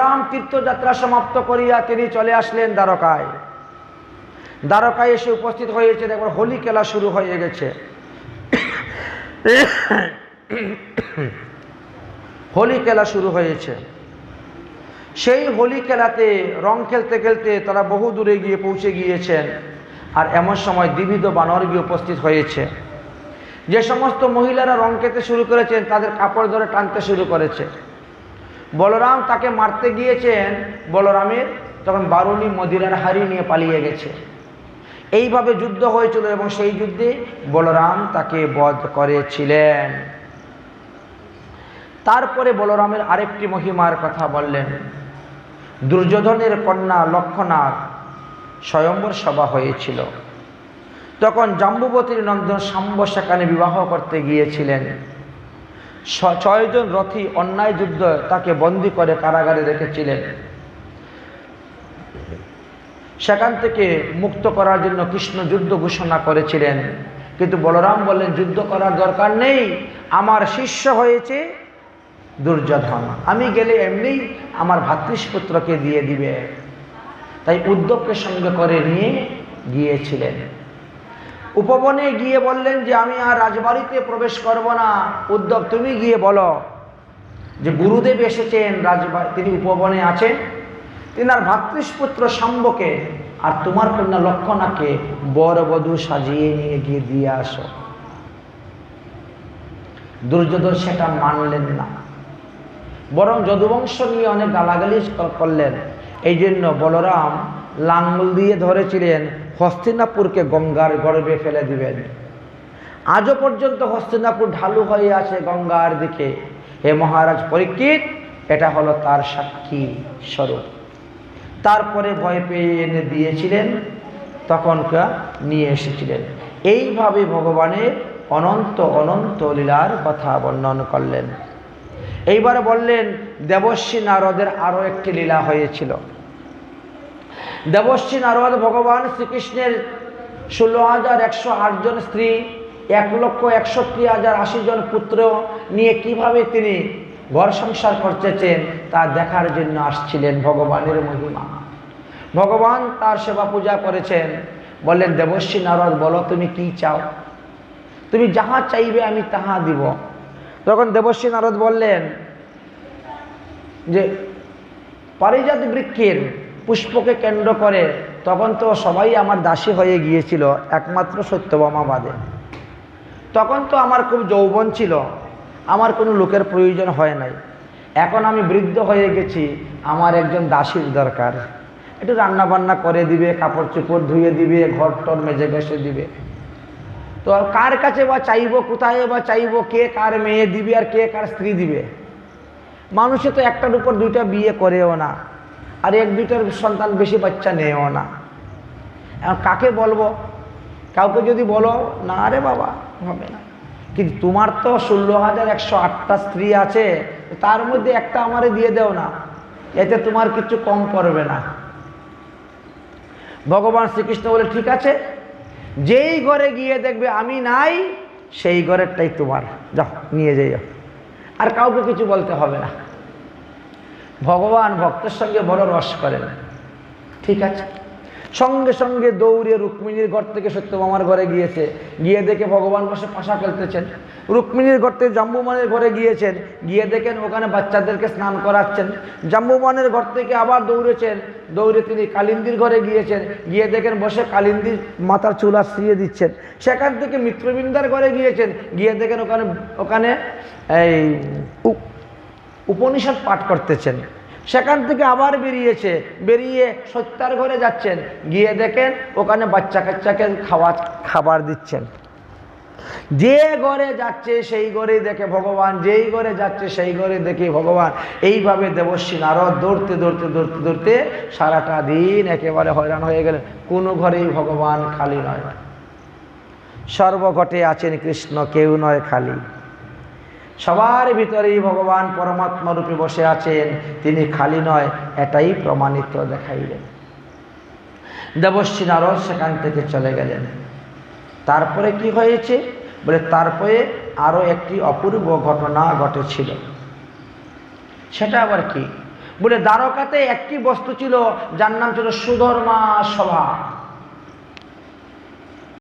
বলরাম তীর্থযাত্রা সমাপ্ত করিয়া তিনি চলে আসলেন দ্বারকায়। দ্বারকায় এসে উপস্থিত হয়েছে একবার হোলি খেলা শুরু হয়ে গেছে। হোলি খেলা শুরু হয়েছে। সেই হোলি খেলাতে, রং খেলতে খেলতে তারা বহু দূরে গিয়ে পৌঁছে গিয়েছেন। আর এমন সময় দ্বিবিধ বানর গিয়ে উপস্থিত হয়েছে। যে সমস্ত মহিলারা রং খেতে শুরু করেছেন, তাদের কাপড় ধরে টানতে শুরু করেছে। বলরাম তাকে মারতে গিয়েছেন। বলরামের তখন বারুণী মদিরার হাড়ি নিয়ে পালিয়ে গেছে। এইভাবে যুদ্ধ হয়েছিল এবং সেই যুদ্ধে বলরাম তাকে বধ করেছিলেন। তারপরে বলরামের আরেকটি মহিমার কথা বললেন। দুর্যোধনের কন্যা লক্ষণার স্বয়ম্বর সভা হয়েছিল। তখন জাম্বুবতীর নন্দন সাম্ব সেখানে বিবাহ করতে গিয়েছিলেন। ছয়জন রথী অন্যায় যুদ্ধ তাকে বন্দি করে কারাগারে রেখেছিলেন। সেখান থেকে মুক্ত করার জন্য কৃষ্ণ যুদ্ধ ঘোষণা করেছিলেন। কিন্তু বলরাম বললেন, যুদ্ধ করার দরকার নেই। আমার শিষ্য হয়েছে দুর্যোধন। আমি গেলে এমনি আমার ভাতৃষ্পুত্রকে দিয়ে দিবে। তাই উদ্যোগকে সঙ্গে করে নিয়ে গিয়েছিলেন। উপবনে গিয়ে বললেন যে, আমি আর রাজবাড়িতে প্রবেশ করব না। উদ্ধব, তুমি গিয়ে বলো যে, গুরুদেব এসেছেন রাজবাড়ি তিনি উপবনে আছেন। তিনার ভাতৃষ্পুত্র শাম্বকে আর তোমার কন্যা লক্ষণাকে বর বধূ সাজিয়ে নিয়ে গিয়ে দিয়ে আসো। দুর্যোধন সেটা মানলেন না। বরং যদুবংশ নিয়ে অনেক গালাগালি করলেন। এই জন্য বলরাম লাঙ্গল দিয়ে ধরেছিলেন, হস্তিনাপুরকে গঙ্গার গর্বে ফেলে দিবেন। আজও পর্যন্ত হস্তিনাপুর ঢালু হয়ে আছে গঙ্গার দিকে। হে মহারাজ, পরীক্ষিত, এটা হলো তার সাক্ষী স্বরূপ। তারপরে ভয় পেয়ে এনে দিয়েছিলেন তখনকার নিয়ে এসেছিলেন। এইভাবে ভগবানের অনন্ত অনন্ত লীলার কথা বর্ণন করলেন। এইবার বললেন, দেবশ্রী নারদের আরও একটি লীলা হয়েছিল। দেবশ্রী নারদ ভগবান শ্রীকৃষ্ণের ষোলো হাজার একশো আটজন স্ত্রী, এক লক্ষ একষট্টি হাজার আশি জন পুত্র নিয়ে কীভাবে তিনি ঘর সংসার করতেছেন তা দেখার জন্য আসছিলেন ভগবানের মহিমা। ভগবান তার সেবা পূজা করেছেন। বললেন, দেবশ্রী নারদ, বলো তুমি কি চাও? তুমি যাহা চাইবে আমি তাহা দিব। তখন দেবশ্রী নারদ বললেন যে, পারিজাত বৃক্ষের পুষ্পকে কেন্দ্র করে, তখন তো সবাই আমার দাসী হয়ে গিয়েছিল, একমাত্র সত্যবামা বাদে। তখন তো আমার খুব যৌবন ছিল, আমার কোনো লোকের প্রয়োজন হয় নাই। এখন আমি বৃদ্ধ হয়ে গেছি, আমার একজন দাসীর দরকার। একটু রান্না বান্না করে দিবে কাপড় চোপড় ধুয়ে দিবে ঘর টর মেজে ঘষে দিবে। তো কার কাছে বা চাইব, কোথায় বা চাইব, কে কার মেয়ে দিবে আর কে কার স্ত্রী দিবে? মানুষে তো একটার উপর দুইটা বিয়ে করেও না। আর এক দুইটার সন্তান বেশি বাচ্চা নেও না। কাকে বলব? কাউকে যদি বলো, না রে বাবা, হবে না। কিন্তু তোমার তো ষোলো হাজার একশো আটটা স্ত্রী আছে তার মধ্যে একটা আমারে দিয়ে দেও না। এতে তোমার কিছু কম পড়বে না। ভগবান শ্রীকৃষ্ণ বলে, ঠিক আছে, যেই ঘরে গিয়ে দেখবে আমি নাই, সেই ঘরেরটাই তোমার। যাও, নিয়ে যাইও আর কাউকে কিছু বলতে হবে না। ভগবান ভক্তের সঙ্গে বড় রস করেন ঠিক আছে? সঙ্গে সঙ্গে দৌড়ে রুক্মিণীর ঘর থেকে সত্যভামার ঘরে গিয়েছে। গিয়ে দেখে ভগবান বসে পাশা খেলতেছেন রুক্মিণীর ঘর থেকে জাম্বুমানের ঘরে গিয়েছেন। গিয়ে দেখেন ওখানে বাচ্চাদেরকে স্নান করাচ্ছেন। জাম্বুমানের ঘর থেকে আবার দৌড়েছেন। দৌড়ে তিনি কালিন্দির ঘরে গিয়েছেন। গিয়ে দেখেন বসে কালিন্দির মাথার চুল আশ্রিয়ে দিচ্ছেন। সেখান থেকে মিত্রবৃন্দার ঘরে গিয়েছেন। গিয়ে দেখেন ওখানে ওখানে এই উপনিষদ পাঠ করতেছেন। সেখান থেকে আবার বেরিয়েছে, বেরিয়ে সত্যার ঘরে যাচ্ছেন। গিয়ে দেখেন ওখানে বাচ্চা কাচ্চাকে খাওয়া, খাবার দিচ্ছেন। যে ঘরে যাচ্ছে সেই ঘরে দেখে ভগবান, যেই ঘরে যাচ্ছে সেই ঘরে দেখে ভগবান। এইভাবে দেবশ্রী নারদ দৌড়তে দৌড়তে দৌড়তে দৌড়তে সারাটা দিন একেবারে হয়রান হয়ে গেলেন। কোনো ঘরেই ভগবান খালি নয়। সর্বঘটে আছেন কৃষ্ণ, কেউ নয় খালি। সবার ভিতরেই ভগবান পরমাত্মা রূপে বসে আছেন। তিনি খালি নয়, এটাই প্রমাণিত দেখাইলেন। দেবশ্রী নারদ সেখান থেকে চলে গেলেন। তারপরে কি হয়েছে? বলে তারপরে আরও একটি অপূর্ব ঘটনা ঘটেছিল। সেটা আবার কি? বলে দ্বারকাতে একটি বস্তু ছিল, যার নাম ছিল সুধর্মা সভা।